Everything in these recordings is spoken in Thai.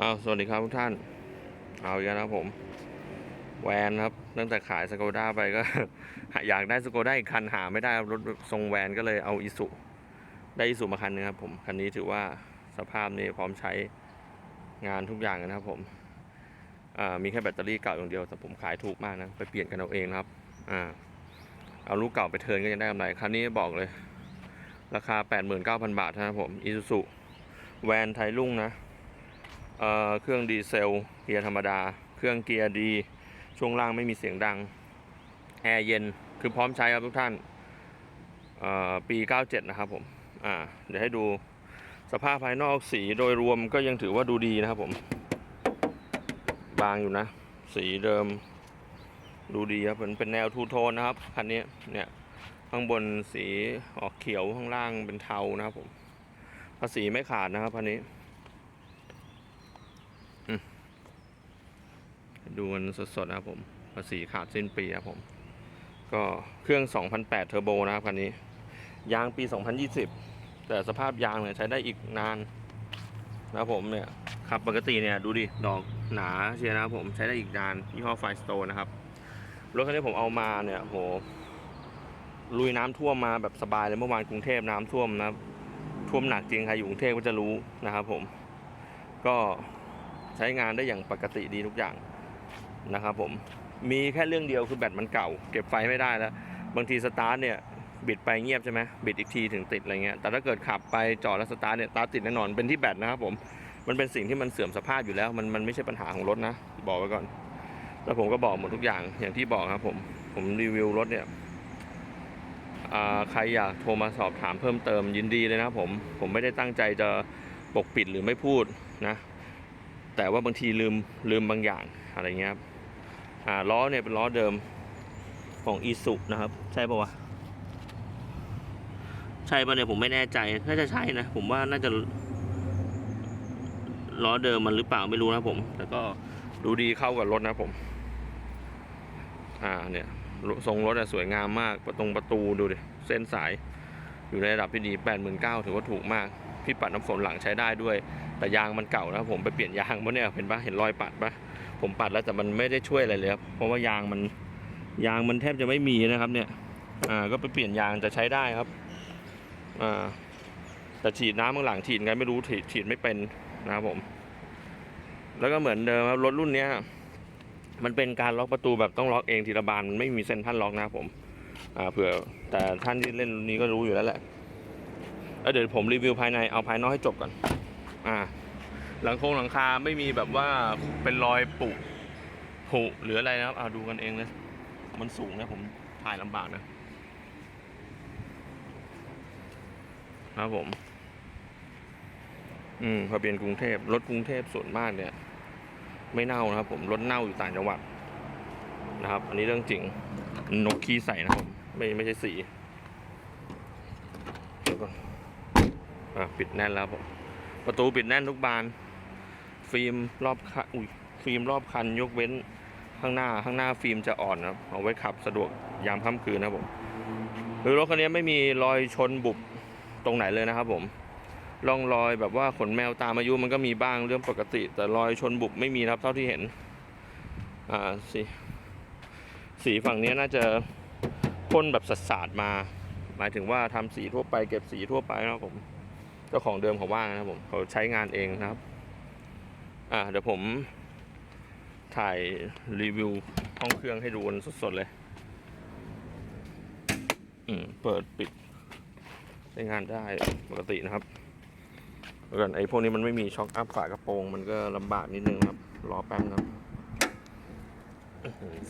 อ้าวสวัสดีครับทุกท่าน เอาอีกแล้วนะครับผม แวนครับ ตั้งแต่ขายสโกด้าไปก็ อยากได้สโกด้าอีกคันหาไม่ได้รถทรงแวนก็เลยเอาอิสุได้อิสุมาคันนึงครับผม คันนี้ถือว่าสภาพนี้พร้อมใช้งานทุกอย่างนะครับผมมีแค่แบตเตอรี่เก่าอย่างเดียว แต่ผมขายถูกมากนะ ไปเปลี่ยนกันเอาเองนะครับอ่าเอาลูกเก่าไปเทิร์นก็ยังได้กำไรคันนี้บอกเลย ราคา 89,000 บาทนะครับผมอิสุแวนไทยรุ่งนะ เเครื่องดีเซลเกียร์ธรรมดา เครื่องเกียร์ดี ช่วงล่างไม่มีเสียงดัง แอร์เย็น คือพร้อมใช้ครับทุกท่านเอ่อปี 97 นะครับผม เดี๋ยวให้ดูสภาพภายนอกสีโดยรวมก็ยังถือว่าดูดีนะครับผม บางอยู่นะ สีเดิมดูดีครับเป็นเป็นแนวทูโทนนะครับคันนี้เนี่ยข้างบนสีออกเขียวข้างล่างเป็นเทานะครับผมภาษีไม่ขาดนะครับคันนี้ ดูกันสดๆนะครับผมภาษีขาดสิ้นปีครับผม ก็เครื่อง 2008 เทอร์โบนะครับคันนี้ ยางปี 2020 แต่สภาพยางเนี่ยใช้ได้อีกนานนะครับผมเนี่ยขับปกติเนี่ยดูดิดอกหนาเชียร์นะครับผมใช้ได้อีกนานยี่ห้อไฟสโตนนะครับรถคันนี้ผมเอามาเนี่ยโหลุยน้ำท่วมมาแบบสบายเลยเมื่อวานกรุงเทพน้ำท่วมนะท่วมหนักจริงใครอยู่กรุงเทพก็จะรู้นะครับผม ก็ใช้งานได้อย่างปกติดีทุกอย่าง นะครับผมมีแค่เรื่องเดียวคือแบตมันเก่า เก็บไฟไม่ได้แล้ว บางทีสตาร์ทเนี่ยบิดไปเงียบใช่ไหมบิดอีกทีถึงติดอะไรเงี้ยแต่ถ้าเกิดขับไปจอดแล้วสตาร์ทเนี่ยตาร์ติดแน่นอนเป็นที่แบตนะครับผมมันเป็นสิ่งที่มันเสื่อมสภาพอยู่แล้ว มันมันไม่ใช่ปัญหาของรถนะ บอกไว้ก่อน แล้วผมก็บอกหมดทุกอย่างอย่างที่บอกครับผมผมรีวิวรถเนี่ยใครอยากโทรมาสอบถามเพิ่มเติมยินดีเลยนะผมผมไม่ได้ตั้งใจจะปกปิดหรือไม่พูดนะ แต่ว่าบางทีลืมลืมบางอย่างอะไรเงี้ยครับ ล้อเนี่ยเป็นล้อเดิมของอีสุนะครับ ใช่ปะวะ ใช่ปะเนี่ยผมไม่แน่ใจ น่าจะใช่นะ ผมว่าน่าจะล้อเดิมมันหรือเปล่าไม่รู้นะผม แต่ก็ดูดีเข้ากับรถนะผม อ่าเนี่ยทรงรถอะสวยงามมากประตงประตูดูดิ เส้นสาย อยู่ในระดับที่ดีแปดหมื่นเก้าถือว่าถูกมากพี่ปัดน้ำฝนหลังใช้ได้ด้วย แต่ยางมันเก่านะผมไปเปลี่ยนยางมาเนี่ยเห็นปะเห็นรอยปัดปะ ผมปัดแล้วแต่มันไม่ได้ช่วยอะไรเลยครับเพราะว่ายางมันยางมันแทบจะไม่มีนะครับ เนี่ย อ่า ก็ไปเปลี่ยนยางจะใช้ได้ครับ อ่า แต่ฉีดน้ำข้างหลังฉีดไงไม่รู้ฉีดฉีดไม่เป็นนะครับผม แล้วก็เหมือนเดิมครับรถรุ่นเนี้ยมันเป็นการล็อกประตูแบบต้องล็อกเองทีละบานมันไม่มีเซ็นทรัลล็อกนะครับผม อ่า เผื่อ แต่ท่านที่เล่นรุ่นนี้ก็รู้อยู่แล้วแหละแล้วเดี๋ยวผมรีวิวภายในเอาภายนอกให้จบก่อน อ่า หลังโคงหลังคาไม่มีแบบว่าเป็นรอยปุผุหรืออะไรนะครับเอาดูกันเองเลยมันสูงนะผมถ่ายลำบากนะครับผม อืมพอเป็นกรุงเทพรถกรุงเทพส่วนมากเนี่ย ไม่เน่านะครับ ผมรถเน่าอยู่ต่างจังหวัดนะครับ อันนี้เรื่องจริงนกขี้ใส่นะครับไม่ไม่ใช่สีเดี๋ยวก่อนอะปิดแน่นแล้วผมประตูปิดแน่นทุกบาน ฟิล์มรอบคันอุ้ยฟิล์มรอบคันยกเว้นข้างหน้าข้างหน้าฟิล์มจะอ่อนนะครับเอาไว้ขับสะดวกยามค่ำคืนนะครับผมคือรถคันนี้ไม่มีรอยชนบุบตรงไหนเลยนะครับผมร่องรอยแบบว่าขนแมวตามอายุมันก็มีบ้างเรื่องปกติ แต่รอยชนบุบไม่มีครับเท่าที่เห็น อ่าสีสีฝั่งนี้น่าจะพ่นแบบสาดๆมา หมายถึงว่าทำสีทั่วไปเก็บสีทั่วไปนะครับผมเจ้าของเดิมเขาว่างนะครับผมเขาใช้งานเองนะครับ อ่าเดี๋ยวผมถ่ายรีวิวห้องเครื่องให้ดูกันสดๆเลย อืม เปิดปิดใช้งานได้ปกตินะครับแล้วกันไอ้พวกนี้มันไม่มีช็อคอัพฝากระโปรง มันก็ลำบากนิดนึงครับ รอแป๊บนะครับ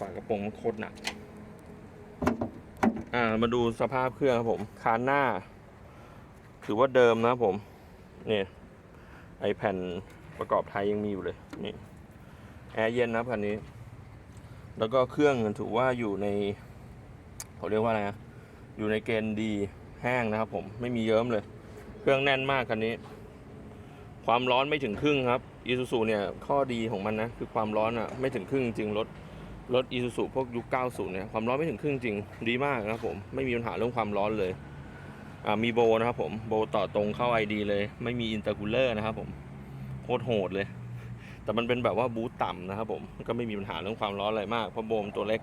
ฝากระโปรงมันโคตรหนัก อ่า มาดูสภาพเครื่องครับผม คานหน้า ถือว่าเดิมนะผมนี่ไอแผ่น ประกอบไทยยังมีอยู่เลยนี่แอร์เย็นนะคันนี้ แล้วก็เครื่องถือว่าอยู่ในเขาเรียกว่าอะไรนะอยู่ในเกณฑ์ดีแห้งนะครับ ผมไม่มีเยิ้มเลย เครื่องแน่นมากคันนี้ ความร้อนไม่ถึงครึ่งครับอีซูซูเนี่ยข้อดีของมันนะคือความร้อนอะไม่ถึงครึ่งจริงรถรถอีซูซูพวกยุค 90 เนี่ยความร้อนไม่ถึงครึ่งจริงดีมากนะครับผมไม่มีปัญหาเรื่องความร้อนเลยมีโบนะครับผมโบต่อตรงเข้า ID เลย ไม่มีอินเตอร์คูลเลอร์นะครับผม โคตรโหดเลย แต่มันเป็นแบบว่าบูทต่ำนะครับผม ก็ไม่มีปัญหาเรื่องความร้อนอะไรมาก เพราะโบมตัวเล็ก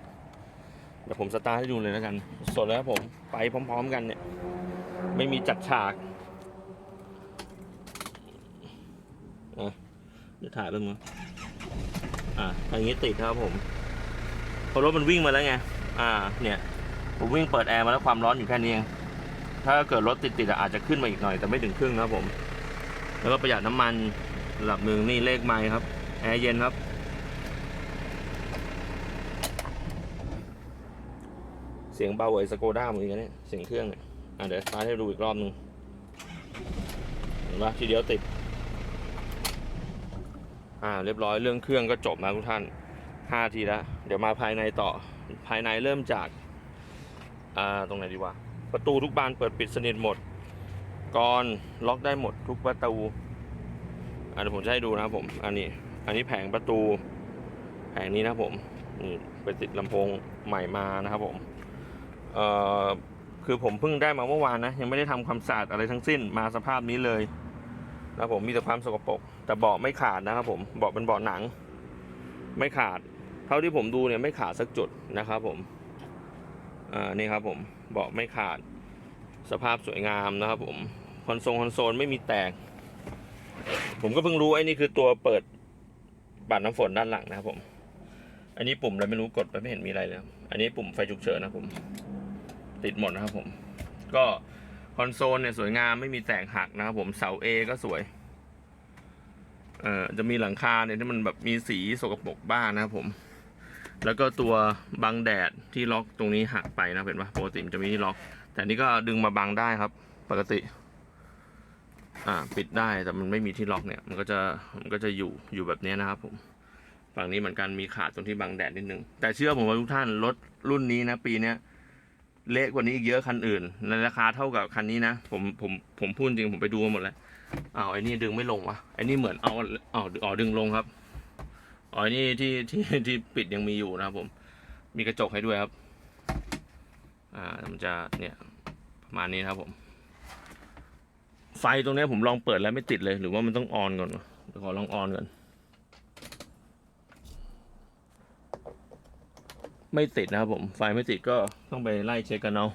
เดี๋ยวผมสตาร์ทให้ดูเลยแล้วกัน สดแล้วครับผม ไปพร้อม ๆ กันเนี่ย ไม่มีจัดฉากอะเดี๋ยวถ่ายเรื่องมั้งอะอย่างนี้ติดครับผมเพราะรถมันวิ่งมาแล้วไง อ่า เนี่ย ผมวิ่งเปิดแอร์มาแล้วความร้อนอยู่แค่นี้เอง ถ้าเกิดรถติดๆอะอาจจะขึ้นมาอีกหน่อยแต่ไม่ถึงครึ่งนะครับผม แล้วก็ประหยัดน้ำมัน ระดับหนึ่งนี่เลขไมล์ครับ แอร์เย็นครับ เสียงเบาเหวยสโกด้าเมือกันเนี่ยเสียงเครื่องเนี่ยอะเดี๋ยวสตาร์ทให้ดูอีกรอบหนึงเห็นปะทีเดียวติด อ่า เรียบร้อยเรื่องเครื่องก็จบนะทุกท่านห้าทีแล้ว เดี๋ยวมาภายในต่อ ภายในเริ่มจาก อ่า ตรงไหนดีวะ ประตูทุกบานเปิดปิดสนิทหมดกรอนล็อกได้หมดทุกประตู อ่าเดี๋ยวผมจะให้ดูนะครับผม อันนี้ อันนี้แผงประตู แผงนี้นะผม นี่ไปติดลำโพงใหม่มานะครับผม เอ่อ คือผมเพิ่งได้มาเมื่อวานนะ ยังไม่ได้ทำความสะอาดอะไรทั้งสิ้น มาสภาพนี้เลยนะผม มีแต่ความสกปรก แต่เบาะไม่ขาดนะครับผม เบาะเป็นเบาะหนัง ไม่ขาด เท่าที่ผมดูเนี่ยไม่ขาดสักจุดนะครับผม อ่า นี่ครับผม เบาะไม่ขาด สภาพสวยงามนะครับผม คอนโซลคอนโซลไม่มีแตก ผมก็เพิ่งรู้ไอ้นี่คือตัวเปิดบัตรน้ำฝนด้านหลังนะครับผม อันนี้ปุ่มอะไรไม่รู้กดไปไม่เห็นมีอะไรเลย อันนี้ปุ่มไฟฉุกเฉินนะผม ติดหมดนะครับผม ก็คอนโซลเนี่ยสวยงามไม่มีแตกหักนะครับผม เสา A ก็สวย เอ่อจะมีหลังคาเนี่ยที่มันแบบมีสีสกปรกบ้างนะครับผม แล้วก็ตัวบังแดดที่ล็อกตรงนี้หักไปนะเห็นปะปกติมันจะมีที่ล็อก แต่นี่ก็ดึงมาบังได้ครับ ปกติ อ่าปิดได้แต่มันไม่มีที่ล็อกเนี่ยมันก็จะมันก็จะอยู่อยู่แบบนี้นะครับผมฝั่งนี้เหมือนกันมีขาดตรงที่บังแดดนิดนึง แต่เชื่อผมว่าทุกท่านรถรุ่นนี้นะ ปีเนี้ยเละกว่านี้อีกเยอะคันอื่นในราคาเท่ากับคันนี้นะ ผมผมผมพูดจริงผมไปดูมาหมดแล้วอ้าวไอ้นี่ดึงไม่ลงวะไอ้นี่เหมือนเอาอ๋ออ๋อดึงลงครับอ๋อไอ้นี่ที่ที่ที่ปิดยังมีอยู่นะครับผม มีกระจกให้ด้วยครับ อ่ามันจะเนี่ยประมาณนี้นะครับผม ไฟตรงนี้ผมลองเปิดแล้วไม่ติดเลย หรือว่ามันต้องออนก่อนเดี๋ยวขอลองออนก่อน ไม่ติดนะครับผม ไฟไม่ติดก็ต้องไปไล่เช็คกันเอา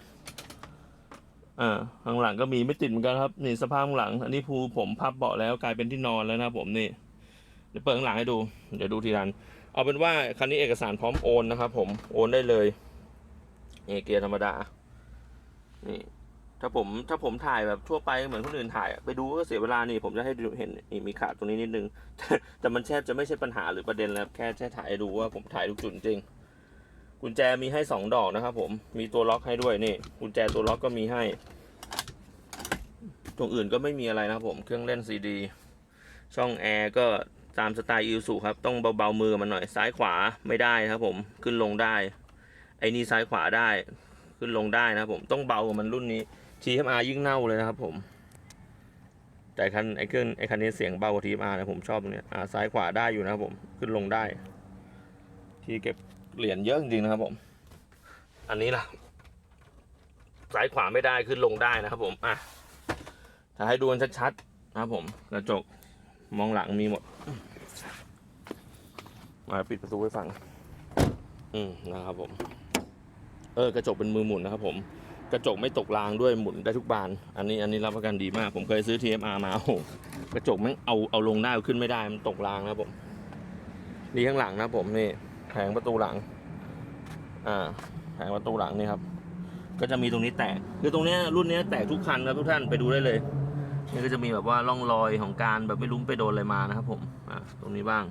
อ่าข้างหลังก็มีไม่ติดเหมือนกันครับ นี่สภาพข้างหลัง อันนี้ภูผมพับเบาะแล้วกลายเป็นที่นอนแล้วนะครับผมนี่ เดี๋ยวเปิดข้างหลังให้ดู เดี๋ยวดูทีรัน เอาเป็นว่าคันนี้เอกสารพร้อมโอนนะครับผม โอนได้เลยนี่เกียร์ธรรมดา นี่ ถ้าผมถ้าผมถ่ายแบบทั่วไปเหมือนคนอื่นถ่ายไปดูก็เสียเวลานี่ผมจะให้ดูเห็นนี่มีขาดตรงนี้นิดนึง แต่มันแทบจะไม่ใช่ปัญหาหรือประเด็นแล้วแค่แค่ถ่ายดูว่าผมถ่ายทุกจุดจริง กุญแจมีให้สองดอกนะครับผมมีตัวล็อกให้ด้วยนี่ กุญแจตัวล็อกก็มีให้ตรงอื่นก็ไม่มีอะไรนะครับผมเครื่องเล่นซีดีช่องแอร์ก็ตามสไตล์อิลสุครับ ต้องเบาๆมือมันหน่อยซ้ายขวาไม่ได้ครับผมขึ้นลงได้ ไอ้นี่ซ้ายขวาได้ ขึ้นลงได้นะครับผมต้องเบากว่ามันรุ่นนี้ TMR ยิ่งเน่าเลยนะครับผม แต่คันไอ้เครื่องไอ้คันนี้เสียงเบากว่า TMR นะผมชอบตรงเนี้ยอ่าซ้ายขวาได้อยู่นะครับผมขึ้นลงได้ ที่เก็บเหรียญเยอะจริงๆนะครับผม อันนี้ล่ะซ้ายขวาไม่ได้ขึ้นลงได้นะครับผมอะถ้าให้ดูกันชัดๆนะครับผมกระจกมองหลังมีหมด มาปิดประตูไว้ฟังอืมนะครับผม เออกระจกเป็นมือหมุนนะครับผม กระจกไม่ตกรางด้วยหมุนได้ทุกบาน อันนี้อันนี้รับประกันดีมาก ผมเคยซื้อ TMR มาโอ้โหกระจกมันเอาเอาลงได้เอาขึ้นไม่ได้มันตกรางนะผมนี่ข้างหลังนะผมนี่แผงประตูหลัง อ่าแผงประตูหลังนี่ครับ ก็จะมีตรงนี้แตกคือตรงเนี้ยรุ่นเนี้ยแตกทุกคันครับทุกท่านไปดูได้เลยนี่ก็จะมีแบบว่าร่องรอยของการแบบไม่รู้ไปโดนอะไรมานะครับ ผมอ่าตรงนี้บ้าง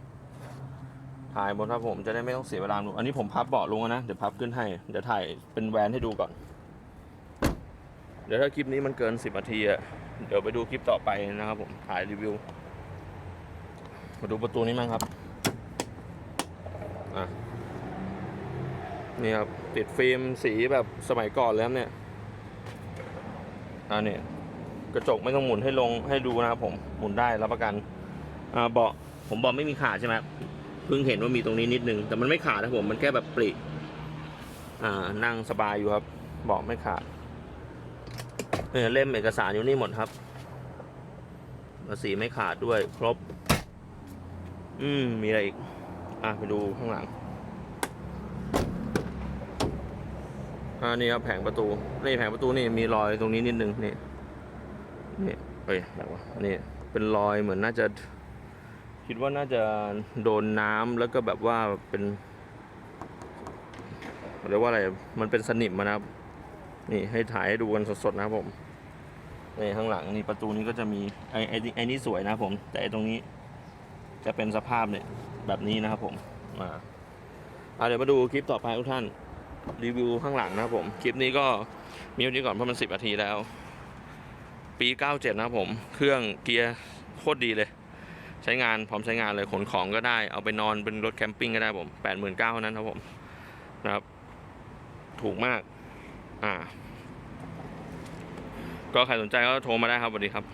ถ่ายบนครับผมจะได้ไม่ต้องเสียเวลาดูอันนี้ผมพับเบาะลงนะเดี๋ยวพับขึ้นให้เดี๋ยวถ่ายเป็นแวนให้ดูก่อน เดี๋ยวถ้าคลิปนี้มันเกินสิบนาทีอะเดี๋ยวไปดูคลิปต่อไปนะครับผมถ่ายรีวิว มาดูประตูนี้มั้งครับอะนี่ครับ ติดฟิล์มสีแบบสมัยก่อนแล้วเนี่ยอ่าเนี่ยกระจกไม่ต้องหมุนให้ลงให้ดูนะครับผมหมุนได้รับประกันอ่าเบาะผมบอกไม่มีขาดใช่ไหมเพิ่งเห็นว่ามีตรงนี้นิดนึง แต่มันไม่ขาดนะผมมันแค่แบบปริอ่านั่งสบายอยู่ครับเบาะไม่ขาด เนี่ยเล่มเอกสารอยู่นี่หมดครับภาษีไม่ขาดด้วยครบ อืม มีอะไรอีก อะ ไปดูข้างหลังอ่านี่ครับแผงประตู นี่แผงประตูนี่มีรอยตรงนี้นิดนึง นี่ นี่เอ้ยแบบว่านี่ เป็นรอยเหมือนน่าจะ คิดว่าน่าจะโดนน้ำแล้วก็แบบว่าเป็นเรียกว่าอะไร มันเป็นสนิมนะครับ นี่ให้ถ่ายให้ดูกันสดๆนะครับผมนี่ข้างหลังนี่ประตูนี้ก็จะมีไอ้ไอ้นี่ไอ้นี่สวยนะครับผม แต่ไอ้ตรงนี้จะเป็นสภาพเนี่ยแบบนี้นะครับผมมาอะเดี๋ยวมาดูคลิปต่อไปทุกท่านรีวิวข้างหลังนะครับผม คลิปนี้ก็มีวันนี้ก่อนเพราะมันสิบนาทีแล้ว ปี 97 นะครับผม เครื่องเกียร์โคตรดีเลย ใช้งานพร้อมใช้งานเลยขนของก็ได้ เอาไปนอนเป็นรถแคมปิ้งก็ได้ผม 89,000เท่านั้นครับผมนะครับ ถูกมาก อ่า ก็ใครสนใจก็โทรมาได้ครับสวัสดีครับ